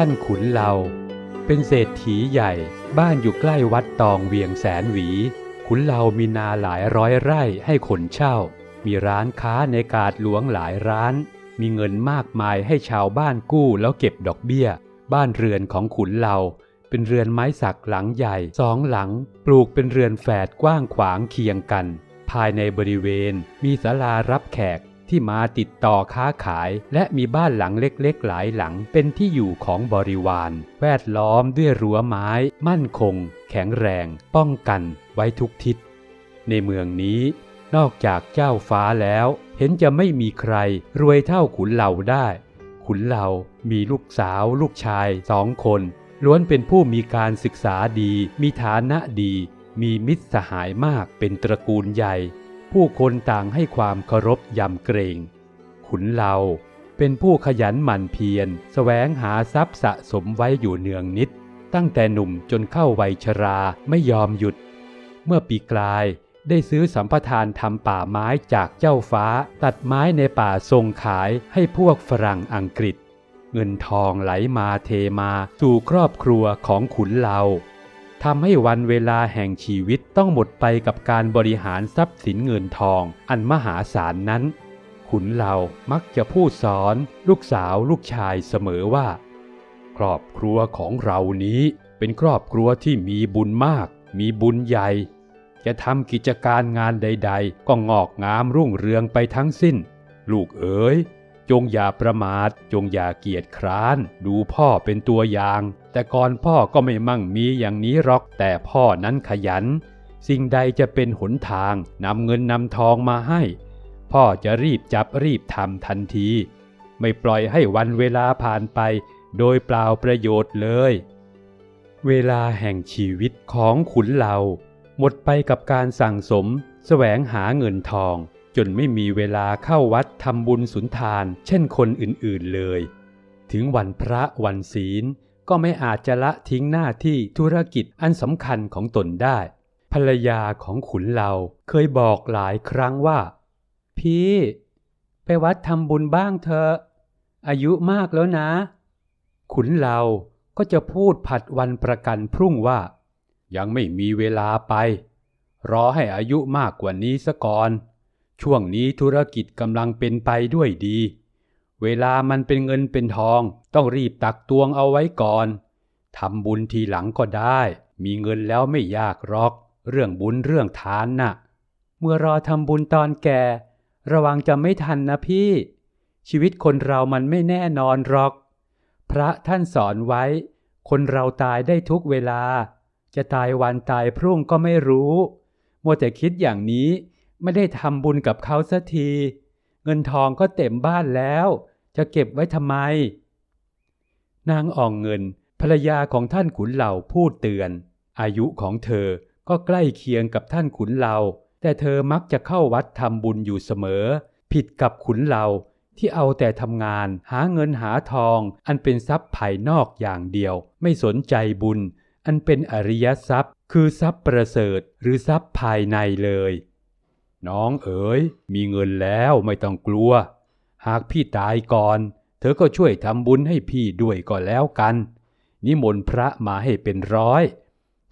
ท่านขุนเราเป็นเศรษฐีใหญ่บ้านอยู่ใกล้วัดตองเวียงแสนหวี ขุนเรามีนาหลายร้อยไร่ให้คนเช่า มีร้านค้าในกาดหลวงหลายร้าน มีเงินมากมายให้ชาวบ้านกู้แล้วเก็บดอกเบี้ย บ้านเรือนของขุนเราเป็นเรือนไม้สักหลังใหญ่สองหลัง ปลูกเป็นเรือนแฝดกว้างขวางเคียงกัน ภายในบริเวณมีศาลารับแขก ที่มาติดต่อค้าขายและมีบ้านหลังเล็กๆหลายหลังเป็นที่อยู่ของบริวาร แวดล้อมด้วยรั้วไม้ มั่นคง แข็งแรง ป้องกัน ไว้ทุกทิศ ในเมืองนี้ นอกจากเจ้าฟ้าแล้ว เห็นจะไม่มีใครรวยเท่าขุนเหล่าได้ ขุนเหล่ามีลูกสาว ลูกชายสองคน ล้วนเป็นผู้มีการศึกษาดี มีฐานะดี มีมิตรสหายมากเป็นตระกูลใหญ่ ผู้คนต่างให้ความเคารพยำเกรง ขุนเหลาเป็นผู้ขยันหมั่นเพียรแสวงหาทรัพย์สะสมไว้อยู่เนืองนิด ตั้งแต่หนุ่มจนเข้าวัยชราไม่ยอมหยุด เมื่อปีกลายได้ซื้อสัมปทานทำป่าไม้จากเจ้าฟ้า ตัดไม้ในป่าส่งขายให้พวกฝรั่งอังกฤษ เงินทองไหลมาเทมาสู่ครอบครัวของขุนเหลา ทำให้วันเวลาแห่งชีวิตต้องหมดไปกับการบริหารทรัพย์สินเงินทอง อันมหาศาลนั้น ขุนเหลามักจะพูดสอน ลูกสาวลูกชายเสมอว่า ครอบครัวของเรานี้ เป็นครอบครัวที่มีบุญมาก มีบุญใหญ่ จะทำกิจการงานใด ๆ ก็งอกงามรุ่งเรืองไปทั้งสิ้น ลูกเอ๋ยจงอย่าประมาท จงอย่าเกียจคร้าน ดูพ่อเป็นตัวอย่าง แต่ก่อนพ่อก็ไม่มั่งมีอย่างนี้หรอกแต่พ่อนั้นขยัน สิ่งใดจะเป็นหนทางนำเงินนำทองมาให้ พ่อจะรีบจับรีบทำทันที ไม่ปล่อยให้วันเวลาผ่านไป โดยเปล่าประโยชน์เลย เวลาแห่งชีวิตของขุนเหลาหมดไปกับการสั่งสม แสวงหาเงินทอง จนไม่มีเวลาเข้าวัดทำบุญสุนทาน เช่นคนอื่นๆเลย ถึงวันพระวันศีล ก็ไม่อาจจะละทิ้งหน้าที่ธุรกิจอันสำคัญของตนได้ ภรรยาของขุนเราเคยบอกหลายครั้งว่า พี่ ไปวัดทำบุญบ้างเถอะอายุมากแล้วนะ ขุนเราก็จะพูดผัดวันประกันพรุ่งว่า ยังไม่มีเวลาไป รอให้อายุมากกว่านี้ซะก่อน ช่วงนี้ธุรกิจกำลังเป็นไปด้วยดี เวลามันเป็นเงินเป็นทอง ต้องรีบตักตวงเอาไว้ก่อนทำบุญทีหลังก็ได้ มีเงินแล้วไม่ยากหรอก เรื่องบุญเรื่องทานน่ะ เมื่อรอทำบุญตอนแก่ ระวังจะไม่ทันนะพี่ ชีวิตคนเรามันไม่แน่นอนหรอก พระท่านสอนไว้ คนเราตายได้ทุกเวลา จะตายวันตายพรุ่งก็ไม่รู้ มัวแต่คิดอย่างนี้ไม่ได้ทำบุญกับเขาสักที เงินทองก็เต็มบ้านแล้ว จะเก็บไว้ทำไม นางอ่องเงิน ภรรยาของท่านขุนเหล่าพูดเตือน อายุของเธอก็ใกล้เคียงกับท่านขุนเหล่า แต่เธอมักจะเข้าวัดทำบุญอยู่เสมอ ผิดกับขุนเหล่าที่เอาแต่ทำงานหาเงินหาทองอันเป็นทรัพย์ภายนอกอย่างเดียว ไม่สนใจบุญ อันเป็นอริยทรัพย์ คือทรัพย์ประเสริฐหรือทรัพย์ภายในเลย น้องเอ๋ยมีเงินแล้วไม่ต้องกลัว หากพี่ตายก่อน เธอก็ช่วยทำบุญให้พี่ด้วยก็แล้วกัน นิมนต์พระมาให้เป็นร้อย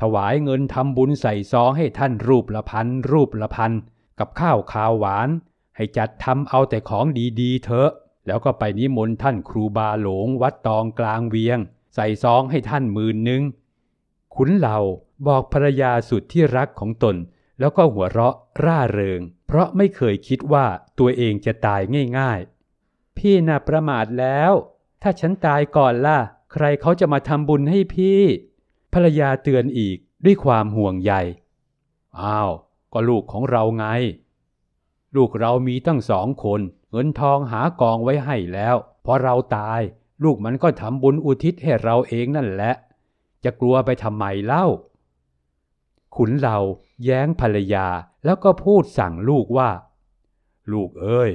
ถวายเงินทำบุญใส่ซองให้ท่านรูปละพันรูปละพันกับข้าวขาวหวาน ให้จัดทำเอาแต่ของดีๆเถอะ แล้วก็ไปนิมนต์ท่านครูบาหลงวัดตองกลางเวียง ใส่ซองให้ท่านหมื่นหนึ่งขุนเหล่าบอกภรรยาสุดที่รักของตน แล้วก็หัวเราะร่าเริง เพราะไม่เคยคิดว่าตัวเองจะตายง่ายๆ พี่น่ะประมาทแล้ว ถ้าฉันตายก่อนล่ะ ใครเขาจะมาทำบุญให้พี่ ภรรยาเตือนอีกด้วยความห่วงใย อ้าว ก็ลูกของเราไง ลูกเรามีตั้งสองคน เงินทองหากองไว้ให้แล้วพอเราตาย ลูกมันก็ทำบุญอุทิศให้เราเองนั่นแหละ จะกลัวไปทำไมเล่า ขุนเราแย้งภรรยาแล้วก็พูดสั่งลูกว่า ลูกเอ้ย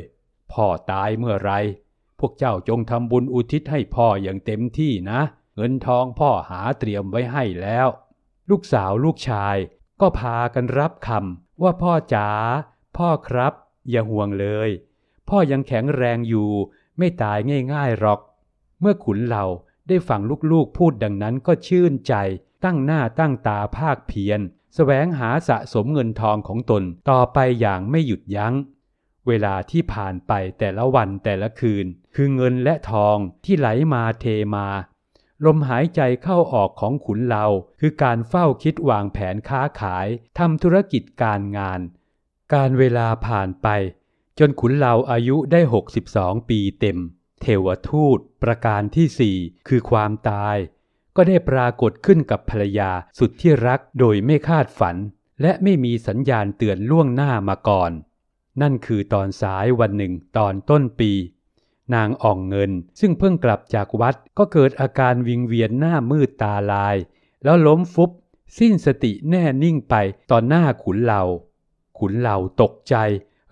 พ่อตายเมื่อไร พวกเจ้าจงทำบุญอุทิศให้พ่ออย่างเต็มที่นะ เงินทองพ่อหาเตรียมไว้ให้แล้ว ลูกสาวลูกชายก็พากันรับคำว่าพ่อจ๋าพ่อครับ อย่าห่วงเลย พ่อยังแข็งแรงอยู่ ไม่ตายง่ายๆหรอก เมื่อขุนเหล่าได้ฟังลูกๆพูดดังนั้นก็ชื่นใจตั้งหน้าตั้งตาภาคเพียร แสวงหาสะสมเงินทองของตนต่อไปอย่างไม่หยุดยัง้ง เวลาที่ผ่านไปแต่ละวันแต่ละคืน คือเงินและทองที่ไหลมาเทมา ลมหายใจเข้าออกของขุนเราคือการเฝ้าคิดวางแผนค้าขายทำธุรกิจการงาน การเวลาผ่านไป จนขุนเราอายุได้ 62 ปีเต็ม เทวทูต ประการที่สี่คือความตาย ก็ได้ปรากฏขึ้นกับภรรยาสุดที่รักโดยไม่คาดฝัน และไม่มีสัญญาณเตือนล่วงหน้ามาก่อน นั่นคือตอนสายวันหนึ่งตอนต้นปี นางอ่องเงินซึ่งเพิ่งกลับจากวัดก็เกิดอาการวิงเวียนหน้ามืดตาลาย แล้วล้มฟุบ สิ้นสติแน่นิ่งไปต่อหน้าขุนเหลาขุนเหลาตกใจ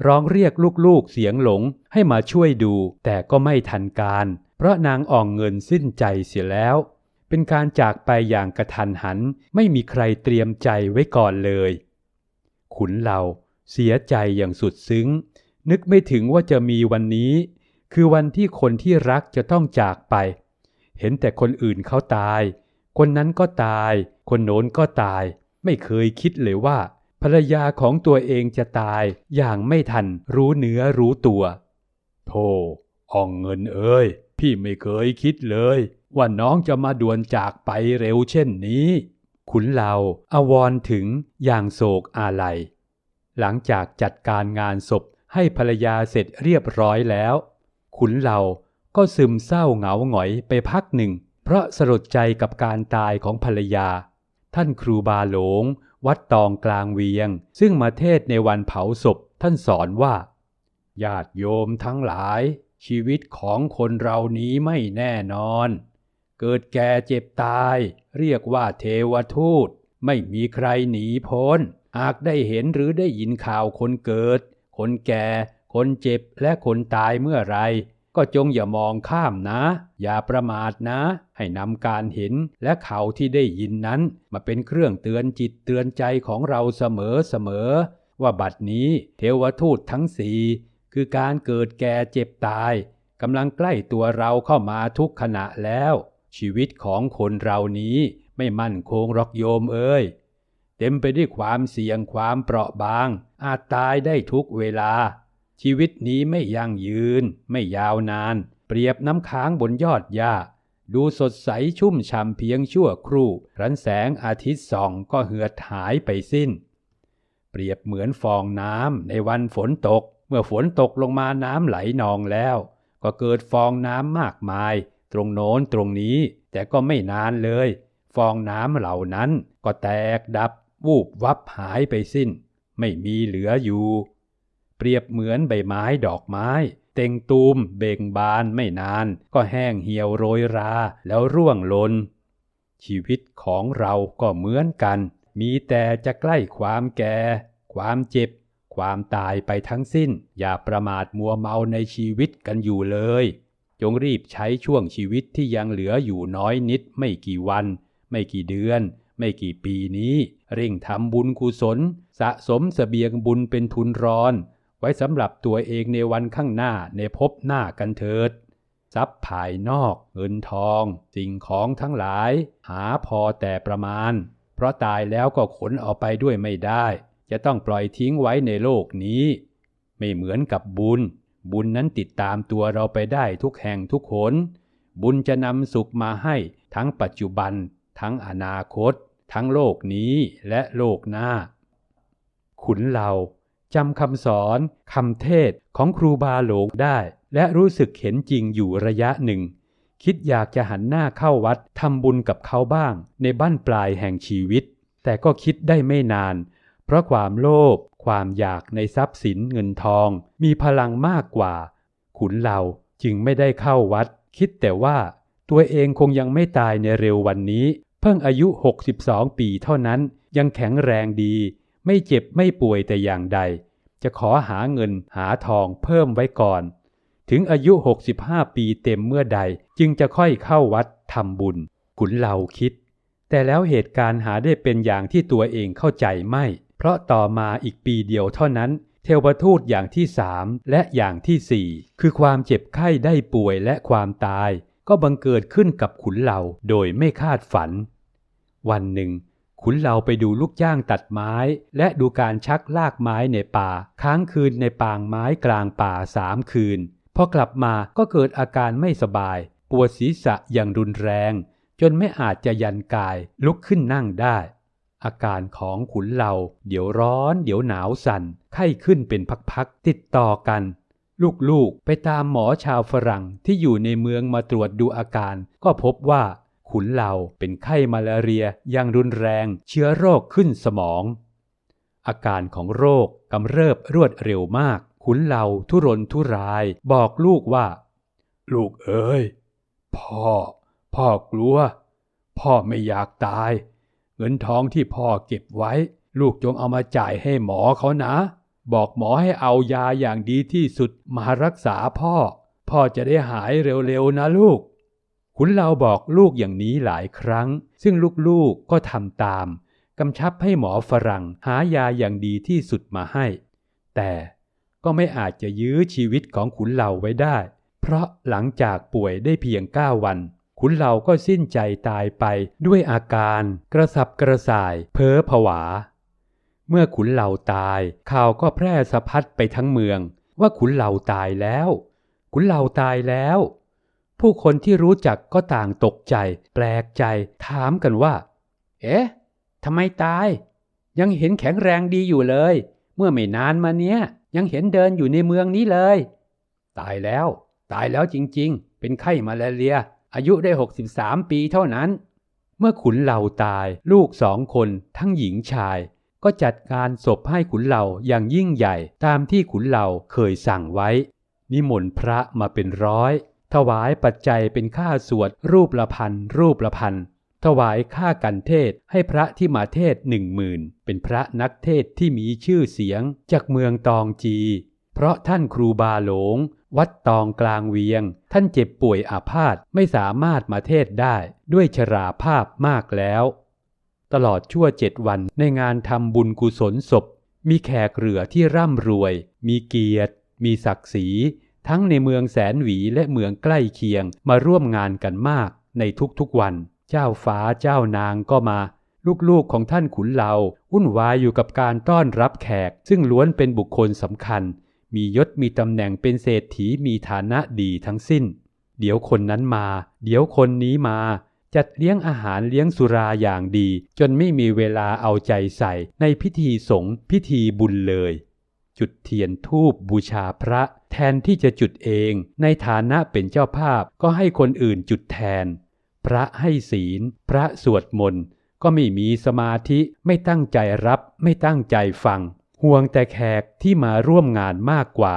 ร้องเรียกลูกๆเสียงหลงให้มาช่วยดู แต่ก็ไม่ทันการ เพราะนางอ่องเงินสิ้นใจเสียแล้ว เป็นการจากไปอย่างกระทันหันไม่มีใครเตรียมใจไว้ก่อนเลย ขุนเหลาเสียใจอย่างสุดซึ้ง นึกไม่ถึงว่าจะมีวันนี้ คือวันที่คนที่รักจะต้องจากไป เห็นแต่คนอื่นเขาตาย คนนั้นก็ตาย คนโน้นก็ตาย ไม่เคยคิดเลยว่า ภรรยาของตัวเองจะตายอย่างไม่ทันรู้เนื้อรู้ตัวโธ่อ่องเงินเอ้ย พี่ไม่เคยคิดเลย ว่าน้องจะมาด่วนจากไปเร็วเช่นนี้ ขุนเหลาอาวรถึงอย่างโศกอาลัย หลังจากจัดการงานศพให้ภรรยาเสร็จเรียบร้อยแล้ว ขุนเหลาก็ซึมเศร้าเหงาหงอยไปพักหนึ่ง เพราะสลดใจกับการตายของภรรยา ท่านครูบาหลง วัดตองกลางเวียง ซึ่งมาเทศในวันเผาศพท่านสอนว่า ญาติโยมทั้งหลายชีวิตของคนเรานี้ไม่แน่นอน เกิดแก่เจ็บตาย เรียกว่าเทวทูต ไม่มีใครหนีพ้น หากได้เห็นหรือได้ยินข่าวคนเกิด คนแก่ คนเจ็บและคนตายเมื่อไร ก็จงอย่ามองข้ามนะ อย่าประมาทนะ ให้นำการเห็นและข่าวที่ได้ยินนั้น มาเป็นเครื่องเตือนจิตเตือนใจของเราเสมอเสมอ ว่าบัดนี้เทวทูตทั้งสี่คือการเกิดแก่เจ็บตายกำลังใกล้ตัวเราเข้ามาทุกขณะแล้ว ชีวิตของคนเรานี้ไม่มั่นคงหรอกโยมเอ้ย เต็มไปด้วยความเสี่ยงความเปราะบาง อาจตายได้ทุกเวลา ชีวิตนี้ไม่ยั่งยืน ไม่ยาวนาน เปรียบน้ำค้างบนยอดหญ้า ดูสดใสชุ่มฉ่ำเพียงชั่วครู่รันแสงอาทิตย์ส่องก็เหือดหายไปสิ้น เปรียบเหมือนฟองน้ำในวันฝนตก เมื่อฝนตกลงมาน้ำไหลนองแล้ว ก็เกิดฟองน้ำมากมาย ตรงโน้นตรงนี้ แต่ก็ไม่นานเลย ฟองน้ำเหล่านั้นก็แตกดับวูบวับหายไปสิ้น ไม่มีเหลืออยู่ เปรียบเหมือนใบไม้ดอกไม้ เต่งตูมเบ่งบานไม่นาน ก็แห้งเหี่ยวโรยราแล้วร่วงหลนชีวิตของเราก็เหมือนกัน มีแต่จะใกล้ความแก่ ความเจ็บ ความตายไปทั้งสิ้น อย่าประมาทมัวเมาในชีวิตกันอยู่เลย จงรีบใช้ช่วงชีวิตที่ยังเหลืออยู่น้อยนิด ไม่กี่วัน ไม่กี่เดือน ไม่กี่ปีนี้ เร่งทำบุญกุศล สะสมเสบียงบุญเป็นทุนร้อน ไว้สำหรับตัวเองในวันข้างหน้าในภพหน้ากันเถิดทรัพย์ภายนอกเงินทอง สิ่งของทั้งหลาย หาพอแต่ประมาณ เพราะตายแล้วก็ขนเอาไปด้วยไม่ได้ จะต้องปล่อยทิ้งไว้ในโลกนี้ ไม่เหมือนกับบุญ บุญนั้นติดตามตัวเราไปได้ทุกแห่งทุกคนบุญจะนำสุขมาให้ทั้งปัจจุบัน ทั้งอนาคต ทั้งโลกนี้และโลกหน้า ขุนเราจำคำสอนคำเทศของครูบาหลงได้ และรู้สึกเห็นจริงอยู่ระยะหนึ่ง คิดอยากจะหันหน้าเข้าวัดทำบุญกับเขาบ้างในบ้านปลายแห่งชีวิต แต่ก็คิดได้ไม่นาน เพราะความโลภ ความอยากในทรัพย์สินเงินทอง มีพลังมากกว่า ขุนเราจึงไม่ได้เข้าวัด คิดแต่ว่าตัวเองคงยังไม่ตายในเร็ววันนี้ เพิ่งอายุ 62 ปีเท่านั้นยังแข็งแรงดี ไม่เจ็บไม่ป่วยแต่อย่างใด จะขอหาเงินหาทองเพิ่มไว้ก่อน ถึงอายุ 65 ปีเต็มเมื่อใดจึงจะค่อยเข้าวัดทำบุญขุนเหลาคิด แต่แล้วเหตุการณ์หาได้เป็นอย่างที่ตัวเองเข้าใจไม่ เพราะต่อมาอีกปีเดียวเท่านั้น เทวทูตอย่างที่สามและอย่างที่สี่คือความเจ็บไข้ได้ป่วยและความตาย ก็บังเกิดขึ้นกับขุนเหล่าโดยไม่คาดฝัน วันหนึ่ง ขุนเหล่าไปดูลูกจ้างตัดไม้ และดูการชักลากไม้ในป่า ค้างคืนในปางไม้กลางป่าสามคืนพอกลับมาก็เกิดอาการไม่สบาย ปวดศีรษะอย่างรุนแรง จนไม่อาจจะยันกายลุกขึ้นนั่งได้ อาการของขุนเหล่าเดี๋ยวร้อน เดี๋ยวหนาวสั่น ไข้ขึ้นเป็นพักๆ ติดต่อกัน ลูกๆ ไปตามหมอชาวฝรั่งที่อยู่ในเมืองมาตรวจดูอาการ ก็พบว่า ขุนเหล่าเป็นไข้มาลาเรียอย่างรุนแรง เชื้อโรคขึ้นสมอง อาการของโรคกำเริบรวดเร็วมาก ขุนเหล่าทุรนทุราย บอกลูกว่า ลูกเอ๋ยพ่อ พ่อกลัว พ่อไม่อยากตาย เงินทองที่พ่อเก็บไว้ ลูกจงเอามาจ่ายให้หมอเขานะ บอกหมอให้เอายาอย่างดีที่สุดมารักษาพ่อ พ่อจะได้หายเร็วๆนะลูก ขุนเราบอกลูกอย่างนี้หลายครั้ง ซึ่งลูกๆก็ทำตามกำชับให้หมอฝรั่งหายาอย่างดีที่สุดมาให้ แต่ก็ไม่อาจจะยื้อชีวิตของขุนเหล่าไว้ได้ เพราะหลังจากป่วยได้เพียงเก้าวัน ขุนเหล่าก็สิ้นใจตายไปด้วยอาการกระสับกระส่าย เพ้อผวา เมื่อขุนเหล่าตายข่าวก็แพร่สะพัดไปทั้งเมือง ว่าขุนเหล่าตายแล้ว ขุนเหล่าตายแล้ว ผู้คนที่รู้จักก็ต่างตกใจ แปลกใจ ถามกันว่า เอ๊ะทำไมตาย ยังเห็นแข็งแรงดีอยู่เลย เมื่อไม่นานมาเนี้ย ยังเห็นเดินอยู่ในเมืองนี้เลย ตายแล้ว ตายแล้วจริงๆ เป็นไข้มาลาเรีย อายุได้ 63 ปีเท่านั้น เมื่อขุนเหล่าตายลูกสองคนทั้งหญิงชาย ก็จัดการศพให้ขุนเหล่าอย่างยิ่งใหญ่ตามที่ขุนเหล่าเคยสั่งไว้ นิมนต์พระมาเป็นร้อย ถวายปัจจัยเป็นค่าสวดรูปละพันรูปละพันถวายค่ากันเทศให้พระที่มาเทศหนึ่งหมื่นเป็นพระนักเทศที่มีชื่อเสียงจากเมืองตองจี เพราะท่านครูบาหลง วัดตองกลางเวียง ท่านเจ็บป่วยอาพาธไม่สามารถมาเทศได้ด้วยชราภาพมากแล้ว ตลอดชั่วเจ็ดวันในงานทำบุญกุศลศพ มีแขกเรือที่ร่ำรวย มีเกียรติ มีศักดิ์ศรี ทั้งในเมืองแสนหวีและเมืองใกล้เคียงมาร่วมงานกันมากในทุกๆวัน เจ้าฟ้าเจ้านางก็มาลูกๆของท่านขุนเหลาวุ่นวายอยู่กับการต้อนรับแขก ซึ่งล้วนเป็นบุคคลสำคัญ มียศมีตำแหน่งเป็นเศรษฐีมีฐานะดีทั้งสิ้น เดี๋ยวคนนั้นมา เดี๋ยวคนนี้มา จัดเลี้ยงอาหารเลี้ยงสุราอย่างดี จนไม่มีเวลาเอาใจใส่ในพิธีสงฆ์พิธีบุญเลย จุดเทียนทูบบูชาพระ แทนที่จะจุดเอง ในฐานะเป็นเจ้าภาพก็ให้คนอื่นจุดแทน พระให้ศีล พระสวดมนต์ก็ไม่มีสมาธิไม่ตั้งใจรับไม่ตั้งใจฟัง ห่วงแต่แขกที่มาร่วมงานมากกว่า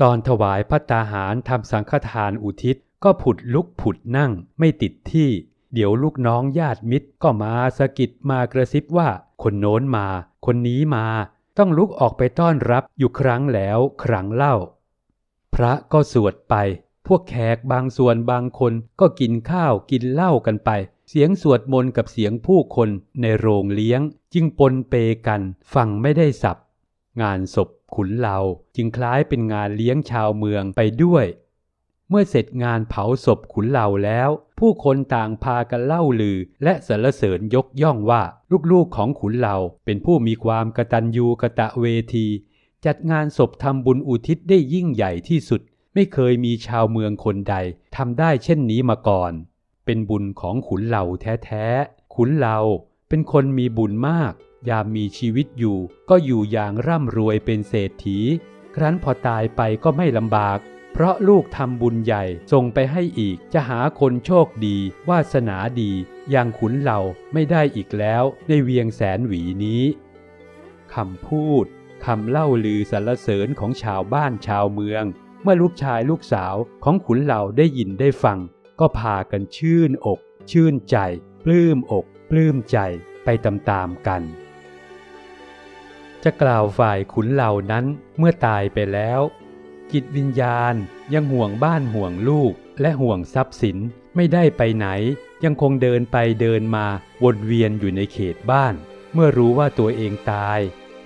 ตอนถวายพัตตาหารทำสังฆทานอุทิศก็ผุดลุกผุดนั่งไม่ติดที่ เดี๋ยวลูกน้องญาติมิตรก็มาสะกิดมากระซิบว่า คนโน้นมา คนนี้มา ต้องลุกออกไปต้อนรับอยู่ครั้งแล้วครั้งเล่า พระก็สวดไป พวกแขกบางส่วนบางคนก็กินข้าวกินเหล้ากันไป เสียงสวดมนต์กับเสียงผู้คนในโรงเลี้ยง จึงปนเปกันฟังไม่ได้สับ งานศพขุนเหลาจึงคล้ายเป็นงานเลี้ยงชาวเมืองไปด้วย เมื่อเสร็จงานเผาศพขุนเหลาแล้ว ผู้คนต่างพากันเล่าลือ และสรรเสริญยกย่องว่าลูกๆของขุนเหลาเป็นผู้มีความกตัญญูกะตะเวที จัดงานศพทำบุญอุทิศได้ยิ่งใหญ่ที่สุด ไม่เคยมีชาวเมืองคนใดทำได้เช่นนี้มาก่อน เป็นบุญของขุนเหล่าแท้ๆ ขุนเหล่าเป็นคนมีบุญมาก ยามมีชีวิตอยู่ก็อยู่อย่างร่ำรวยเป็นเศรษฐี ครั้นพอตายไปก็ไม่ลำบาก เพราะลูกทำบุญใหญ่ส่งไปให้อีกจะหาคนโชคดี วาสนาดีอย่างขุนเหล่าไม่ได้อีกแล้วในเวียงแสนหวีนี้คำพูดคำเล่าลือสรรเสริญของชาวบ้านชาวเมือง เมื่อลูกชายลูกสาวของขุนเหล่าได้ยินได้ฟัง ก็พากันชื่นอก ชื่นใจ ปลื้มอก ปลื้มใจไปตามๆกัน จะกล่าวฝ่ายขุนเหล่านั้นเมื่อตายไปแล้ว จิตวิญญาณยังห่วงบ้านห่วงลูกและห่วงทรัพย์สินไม่ได้ไปไหน ยังคงเดินไปเดินมาวนเวียนอยู่ในเขตบ้าน เมื่อรู้ว่าตัวเองตาย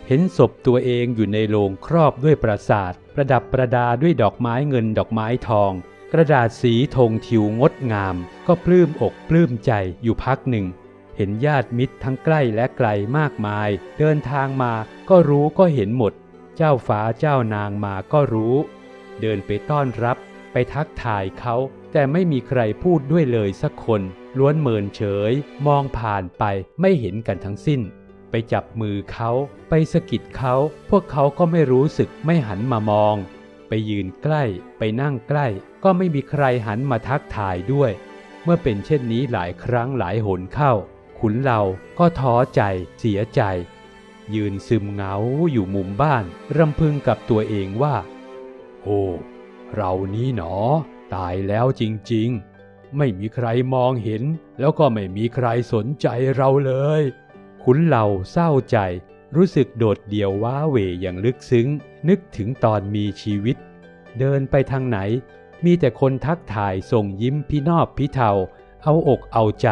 เห็นศพตัวเองอยู่ในโรงครอบด้วยปราสาท ประดับประดาด้วยดอกไม้เงินดอกไม้ทอง กระดาษสีธงทิวงดงาม ก็ปลื้มอกปลื้มใจอยู่พักหนึ่ง เห็นญาติมิตรทั้งใกล้และไกลมากมาย เดินทางมาก็รู้ก็เห็นหมด เจ้าฟ้าเจ้านางมาก็รู้ เดินไปต้อนรับ ไปทักทายเขา แต่ไม่มีใครพูดด้วยเลยสักคน ล้วนเมินเฉย มองผ่านไปไม่เห็นกันทั้งสิ้น ไปจับมือเขาไปสะกิดเขาพวกเขาก็ไม่รู้สึกไม่หันมามอง ไปยืนใกล้ไปนั่งใกล้ ก็ไม่มีใครหันมาทักทายด้วย เมื่อเป็นเช่นนี้หลายครั้งหลายหนเข้า ขุนเราก็ท้อใจเสียใจ ยืนซึมเหงาอยู่มุมบ้านรำพึงกับตัวเองว่า โอ้เรานี้หนอ ตายแล้วจริงๆ ไม่มีใครมองเห็น แล้วก็ไม่มีใครสนใจเราเลย ขุนเหล่าเศร้าใจ รู้สึกโดดเดี่ยวว้าเหวอย่างลึกซึ้ง นึกถึงตอนมีชีวิต เดินไปทางไหน มีแต่คนทักทายส่งยิ้มพี่นอบพี่เทา เอาอกเอาใจ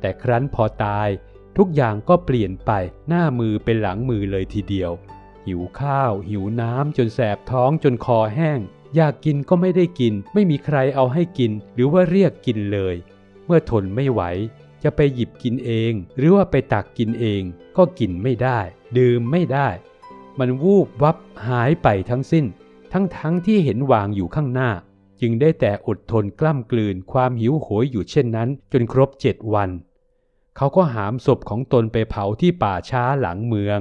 แต่ครั้นพอตาย ทุกอย่างก็เปลี่ยนไปหน้ามือเป็นหลังมือเลยทีเดียว หิวข้าว หิวน้ำจนแสบท้องจนคอแห้ง อยากกินก็ไม่ได้กิน ไม่มีใครเอาให้กิน หรือว่าเรียกกินเลย เมื่อทนไม่ไหว จะไปหยิบกินเอง หรือว่าไปตักกินเอง ก็กินไม่ได้ ดื่มไม่ได้ มันวูบวับหายไปทั้งสิ้น ทั้งทั้งที่เห็นวางอยู่ข้างหน้า จึงได้แต่อดทนกล้ำกลืนความหิวโหยอยู่เช่นนั้น จนครบเจ็ดวัน เขาก็หามศพของตนไปเผาที่ป่าช้าหลังเมือง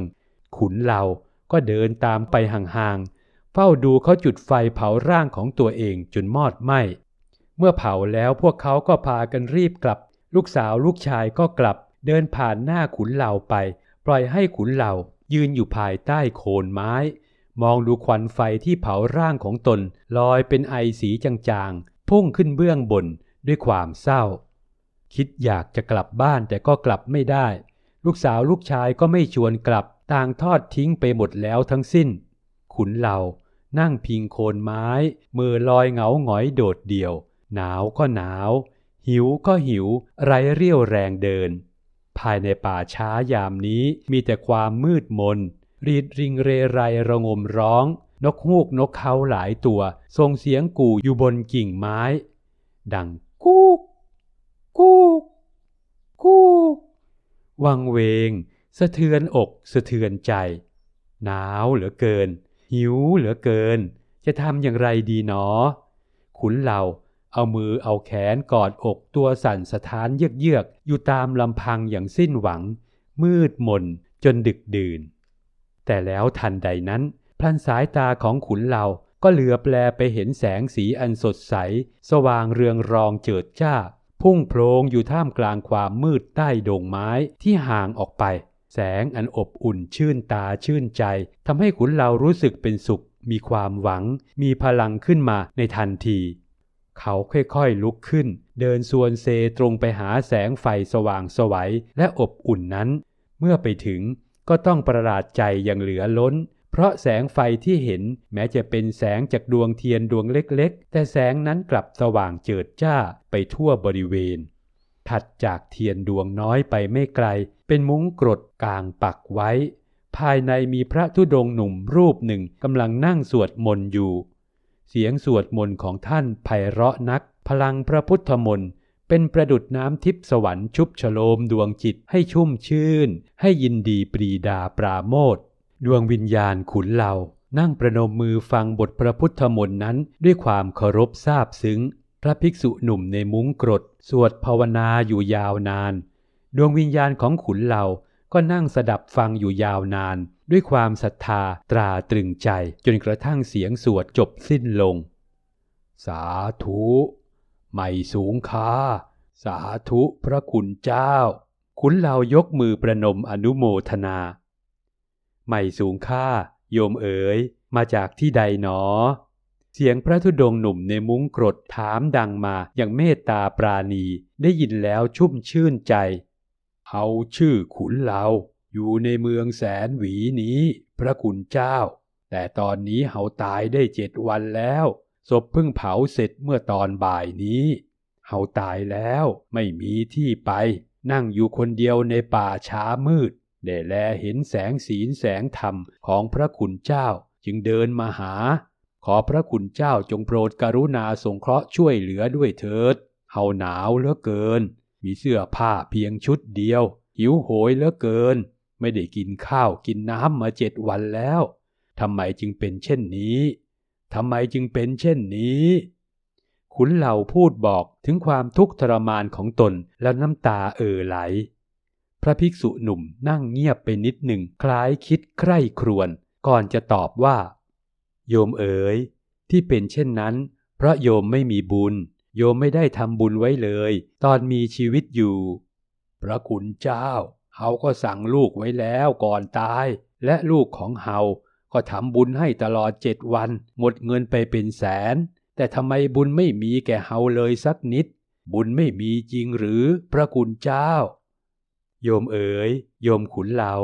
ขุนเหล่าก็เดินตามไปห่างๆ เฝ้าดูเขาจุดไฟเผาร่างของตัวเองจนมอดไหม้ เมื่อเผาแล้วพวกเขาก็พากันรีบกลับ ลูกสาวลูกชายก็กลับ เดินผ่านหน้าขุนเหล่าไป ปล่อยให้ขุนเหล่ายืนอยู่ภายใต้โคนไม้ มองดูควันไฟที่เผาร่างของตนลอยเป็นไอสีจางๆ พุ่งขึ้นเบื้องบนด้วยความเศร้า คิดอยากจะกลับบ้านแต่ก็กลับไม่ได้ ลูกสาวลูกชายก็ไม่ชวนกลับ ต่างทอดทิ้งไปหมดแล้วทั้งสิ้น ขุนเหล่านั่งพิงโคนไม้ มือลอยเหงาหงอยโดดเดี่ยว หนาวก็หนาว หิวก็หิว ไรเรี่ยวแรงเดิน ภายในป่าช้ายามนี้มีแต่ความมืดมน รีดริงเรไรระงมร้อง นกฮูกนกเขาหลายตัวส่งเสียงกู่อยู่บนกิ่งไม้ ดังกูกกูกกูกวังเวง สะเทือนอกสะเทือนใจ หนาวเหลือเกิน หิวเหลือเกิน จะทำอย่างไรดีหนอ ขุนเหล่าเอามือเอาแขนกอดอกตัวสั่นสะท้านเยือกเยือกอยู่ตามลำพังอย่างสิ้นหวัง มืดมนจนดึกดื่น แต่แล้วทันใดนั้น พลันสายตาของขุนเหล่าก็เหลือบแลไปเห็นแสงสีอันสดใส สว่างเรืองรองเจิดจ้า พุ่งโพลงอยู่ท่ามกลางความมืดใต้ดงไม้ที่ห่างออกไป แสงอันอบอุ่นชื่นตาชื่นใจทำให้ขุนเหล่ารู้สึกเป็นสุข มีความหวัง มีพลังขึ้นมาในทันที เขาค่อยๆลุกขึ้น เดินส่วนเซตรงไปหาแสงไฟสว่างสวัยและอบอุ่นนั้น เมื่อไปถึง ก็ต้องประหลาดใจอย่างเหลือล้น เพราะแสงไฟที่เห็นแม้จะเป็นแสงจากดวงเทียนดวงเล็กๆ แต่แสงนั้นกลับสว่างเจิดจ้าไปทั่วบริเวณ ถัดจากเทียนดวงน้อยไปไม่ไกล เป็นมุ้งกรดกลางปักไว้ ภายในมีพระธุดงหนุ่มรูปหนึ่งกำลังนั่งสวดมนต์อยู่ เสียงสวดมนต์ของท่านไพเราะนัก พลังพระพุทธมนต์ เป็นประดุดน้ำทิพสวรรค์ชุบฉโลมดวงจิตให้ชุ่มชื่น ให้ยินดีปรีดาปราโมทดวงวิญญาณขุนเหล่านั่งประนมมือฟังบทพระพุทธมนต์นั้นด้วยความเคารพซาบซึ้ง พระภิกษุหนุ่มในมุ้งกรด สวดภาวนาอยู่ยาวนาน ดวงวิญญาณของขุนเหล่าก็นั่งสดับฟังอยู่ยาวนาน ด้วยความศรัทธาตราตรึงใจจนกระทั่งเสียงสวดจบสิ้นลง สาธุ ไม่สูงค่าสาธุพระคุณเจ้าขุนเหล่ายกมือประนมอนุโมทนา ไม่สูงค่า โยมเอ๋ย มาจากที่ใดหนอ เสียงพระธุดงค์หนุ่มในมุ้งกรดถามดังมาอย่างเมตตาปราณีได้ยินแล้วชุ่มชื่นใจ เอาชื่อขุนเหลาอยู่ในเมืองแสนหวีนี้ พระคุณเจ้า แต่ตอนนี้เฮาตายได้เจ็ดวันแล้ว ศพเพิ่งเผาเสร็จเมื่อตอนบ่ายนี้เฮาตายแล้วไม่มีที่ไป นั่งอยู่คนเดียวในป่าช้ามืดได้แลเห็นแสงศีลแสงธรรมของพระคุณเจ้าจึงเดินมาหา ขอพระคุณเจ้าจงโปรดกรุณาสงเคราะห์ช่วยเหลือด้วยเถิด เฮาหนาวเหลือเกิน มีเสื้อผ้าเพียงชุดเดียว หิวโหยเหลือเกิน ไม่ได้กินข้าวกินน้ำมาเจ็ดวันแล้วทำไมจึงเป็นเช่นนี้ ทำไมจึงเป็นเช่นนี้ขุนเหล่าพูดบอกถึงความทุกข์ทรมานของตนแล้วน้ำตาเอ่อไหล พระภิกษุหนุ่มนั่งเงียบไปนิดหนึ่งคล้ายคิดใคร่ครวญก่อนจะตอบว่า โยมเอ๋ยที่เป็นเช่นนั้น เพราะโยมไม่มีบุญ โยมไม่ได้ทำบุญไว้เลย ตอนมีชีวิตอยู่ พระคุณเจ้า เฮาก็สั่งลูกไว้แล้วก่อนตาย และลูกของเฮา ก็ทำบุญให้ตลอดเจ็ดวัน หมดเงินไปเป็นแสน แต่ทำไมบุญไม่มีแก่เฮาเลยสักนิด บุญไม่มีจริงหรือพระคุณเจ้า โยมเอ๋ย โยมขุนเรา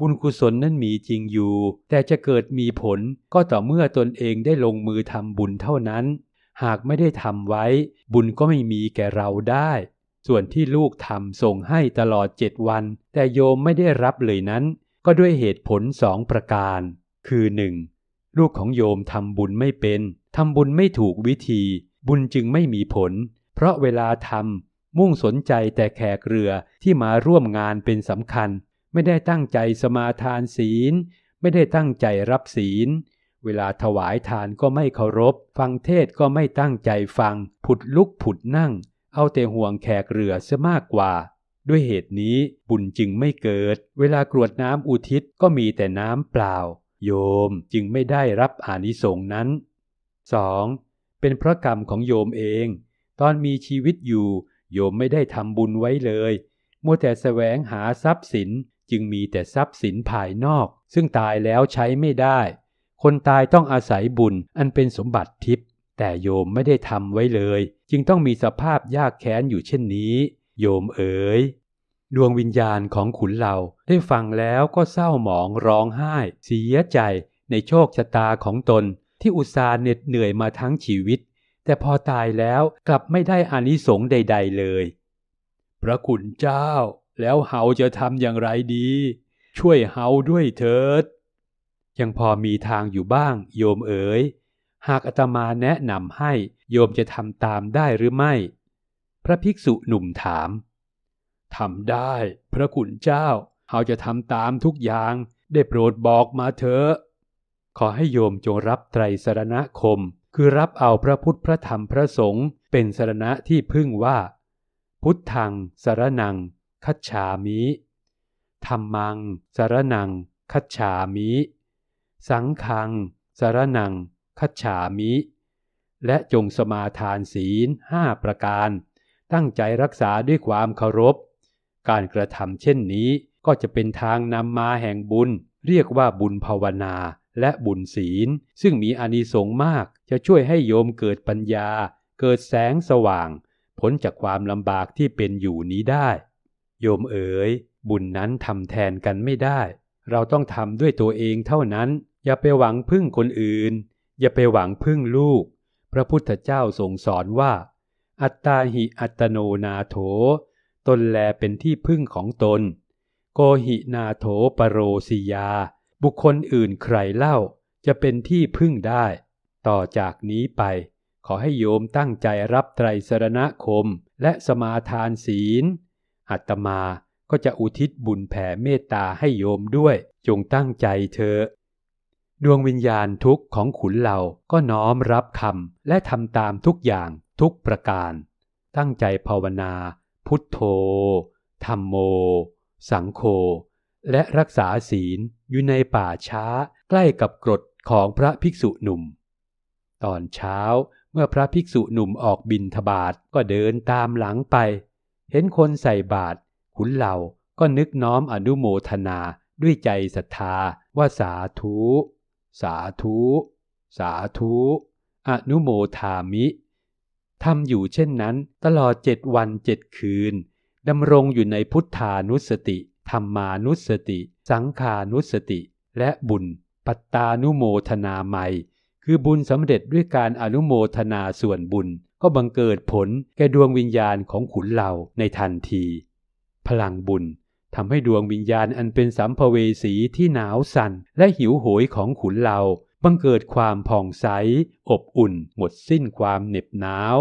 บุญกุศลนั้นมีจริงอยู่ แต่จะเกิดมีผลก็ต่อเมื่อตนเองได้ลงมือทำบุญเท่านั้น หากไม่ได้ทำไว้ บุญก็ไม่มีแก่เราได้ ส่วนที่ลูกทำส่งให้ตลอดเจ็ดวัน แต่โยมไม่ได้รับเลยนั้น ก็ด้วยเหตุผลสองประการ คือหนึ่งลูกของโยมทำบุญไม่เป็นทำบุญไม่ถูกวิธี บุญจึงไม่มีผล เพราะเวลาทำมุ่งสนใจแต่แขกเรือที่มาร่วมงานเป็นสำคัญ ไม่ได้ตั้งใจสมาทานศีล ไม่ได้ตั้งใจรับศีล เวลาถวายทานก็ไม่เคารพ ฟังเทศก็ไม่ตั้งใจฟัง ผุดลุกผุดนั่ง เอาแต่ห่วงแขกเรือซะมากกว่าด้วยเหตุนี้บุญจึงไม่เกิด เวลากรวดน้ำอุทิศก็มีแต่น้ำเปล่า โยมจึงไม่ได้รับอานิสงส์นั้น 2. เป็นเพราะกรรมของโยมเอง ตอนมีชีวิตอยู่ โยมไม่ได้ทำบุญไว้เลยมัวแต่แสวงหาทรัพย์สินจึงมีแต่ทรัพย์สินภายนอก ซึ่งตายแล้วใช้ไม่ได้ คนตายต้องอาศัยบุญอันเป็นสมบัติทิพย์แต่โยมไม่ได้ทำไว้เลย จึงต้องมีสภาพยากแค้นอยู่เช่นนี้ โยมเอ๋ย ดวงวิญญาณของขุนเราได้ฟังแล้วก็เศร้าหมองร้องไห้ เสียใจในโชคชะตาของตน ที่อุตส่าห์เหน็ดเหนื่อยมาทั้งชีวิต แต่พอตายแล้วกลับไม่ได้อานิสงส์ใด ๆ เลย พระคุณเจ้า แล้วเฮาจะทำอย่างไรดี ช่วยเฮาด้วยเถิด ยังพอมีทางอยู่บ้าง โยมเอ๋ยหากอาตมาแนะนำให้โยมจะทำตามได้หรือไม่ พระภิกษุหนุ่มถาม ทำได้ พระคุณเจ้าเฮาจะทำตามทุกอย่างได้โปรดบอกมาเถอะ ขอให้โยมจงรับไตรสรณคม คือรับเอาพระพุทธพระธรรมพระสงฆ์เป็นสรณะที่พึ่งว่า พุทธังสรนัง คัจฉามิธรรมัง สรนัง คัจฉามิ สังฆัง สรนัง คัจฉามิ และจงสมาทานศีลห้าประการ ตั้งใจรักษาด้วยความเคารพ การกระทำเช่นนี้ก็จะเป็นทางนำมาแห่งบุญ เรียกว่าบุญภาวนาและบุญศีล ซึ่งมีอานิสงส์มากจะช่วยให้โยมเกิดปัญญา เกิดแสงสว่าง พ้นจากความลำบากที่เป็นอยู่นี้ได้ โยมเอ๋ย บุญนั้นทำแทนกันไม่ได้ เราต้องทำด้วยตัวเองเท่านั้น อย่าไปหวังพึ่งคนอื่น อย่าไปหวังพึ่งลูก พระพุทธเจ้าทรงสอนว่า อัตตาหิอัตโนนาโถ ตนแลเป็นที่พึ่งของตน โกหินาโถปโรสิยา บุคคลอื่นใครเล่าจะเป็นที่พึ่งได้ ต่อจากนี้ไป ขอให้โยมตั้งใจรับไตรสรณคมและสมาทานศีล อัตมาก็จะอุทิศบุญแผ่เมตตาให้โยมด้วย จงตั้งใจเถอะดวงวิญญาณทุกข์ของขุนเราก็น้อมรับคำและทำตามทุกอย่างทุกประการ ตั้งใจภาวนา พุทโธ ธรรมโม สังโฆ และรักษาศีลอยู่ในป่าช้าใกล้กับกรดของพระภิกษุหนุ่ม ตอนเช้าเมื่อพระภิกษุหนุ่มออกบินทบาทก็เดินตามหลังไป เห็นคนใส่บาตรขุนเหล่าก็นึกน้อมอนุโมทนาด้วยใจศรัทธาว่าสาธุ สาธุ สาธุ อนุโมทามิ ทำอยู่เช่นนั้นตลอดเจ็ดวันเจ็ดคืนดำรงอยู่ในพุทธานุสติ ธรรมานุสติ สังขานุสติ และบุญ ปัตตานุโมทนาใหม่ คือบุญสำเร็จด้วยการอนุโมทนาส่วนบุญ ก็บังเกิดผลแก่ดวงวิญญาณของขุนเหล่าในทันที พลังบุญทำให้ดวงวิญญาณอันเป็นสัมภเวสีที่หนาวสั่นและหิวโหยของขุนเหล่า บังเกิดความผ่องใส อบอุ่น หมดสิ้นความเหน็บหนาว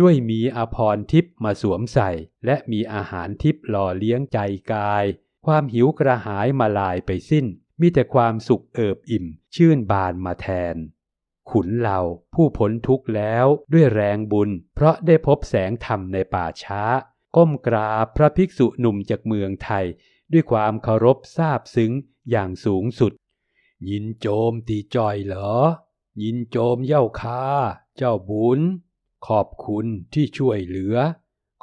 ด้วยมีอภรทิพย์มาสวมใส่ และมีอาหารทิพย์หล่อเลี้ยงใจกาย ความหิวกระหายมาลายไปสิ้น มีแต่ความสุขเอิบอิ่ม ชื่นบานมาแทน ขุนเราผู้พ้นทุกข์แล้วด้วยแรงบุญ เพราะได้พบแสงธรรมในป่าช้า ก้มกราบพระภิกษุหนุ่มจากเมืองไทย ด้วยความเคารพซาบซึ้งอย่างสูงสุด ยินโจมตีจอยเหรอ ยินโจมเย่าคา เจ้าบุญ ขอบคุณที่ช่วยเหลือ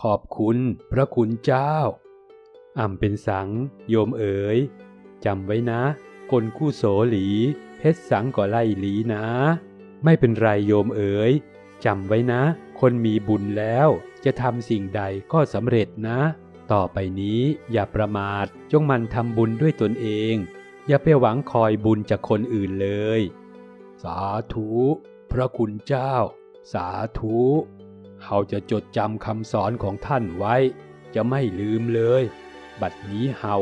ขอบคุณพระคุณเจ้า อ่ำเป็นสัง โยมเอ๋ยจำไว้นะ คนคู่โสหลี เพชรสังก็ไล่หลีนะ ไม่เป็นไรโยมเอ๋ยจำไว้นะ คนมีบุญแล้วจะทำสิ่งใดก็สำเร็จนะ ต่อไปนี้อย่าประมาทจงมันทำบุญด้วยตนเอง อย่าไปหวังคอยบุญจากคนอื่นเลย สาธุ พระคุณเจ้า สาธุเขาจะจดจำคำสอนของท่านไว้ จะไม่ลืมเลย บัดนี้เฮา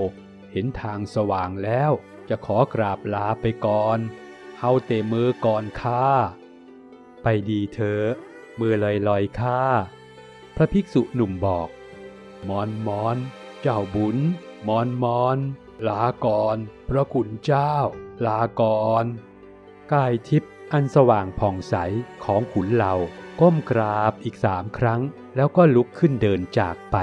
เห็นทางสว่างแล้ว จะขอกราบลาไปก่อน เฮาเตะมือก่อนค่าไปดีเถอะมือลอยลอยค่าพระภิกษุหนุ่มบอก มอนมอน เจ้าบุญ มอนมอน ลาก่อนพระคุณเจ้า ลาก่อนกายทิพย์อันสว่างผ่องใสของขุนเราก้มกราบอีกสามครั้ง แล้วก็ลุกขึ้นเดินจากไป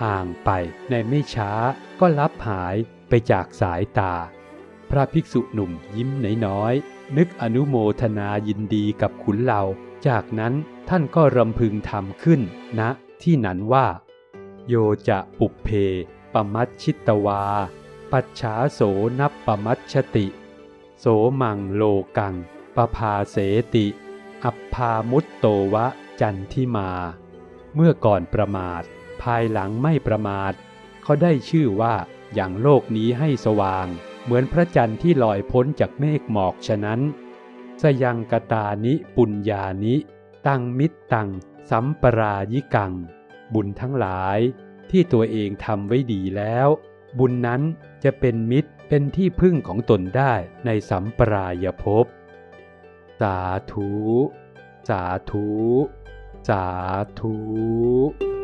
ห่างไปในไม่ช้าก็ลับหายไปจากสายตา พระภิกษุหนุ่มยิ้มน้อยๆนึกอนุโมทนายินดีกับขุนเราจากนั้นท่านก็รำพึงทำขึ้นณที่นั้นว่า โยจะปุเพปมัชชิตวา ปัจฉาโสนับปมัชชติ โสมังโลกัง ปภาเสติ อัปพามุตโตวะจันทิมา เมื่อก่อนประมาท ภายหลังไม่ประมาท เขาได้ชื่อว่าอย่างโลกนี้ให้สว่าง เหมือนพระจันทร์ที่ลอยพ้นจากเมฆหมอกฉะนั้น สยังกตานิปุญญานิ ตังมิตตัง สัมปรายิกัง บุญทั้งหลายที่ตัวเองทำไว้ดีแล้ว บุญนั้นจะเป็นมิตรเป็นที่พึ่งของตนได้ในสัมปรายภพ สาธุ สาธุ สาธุ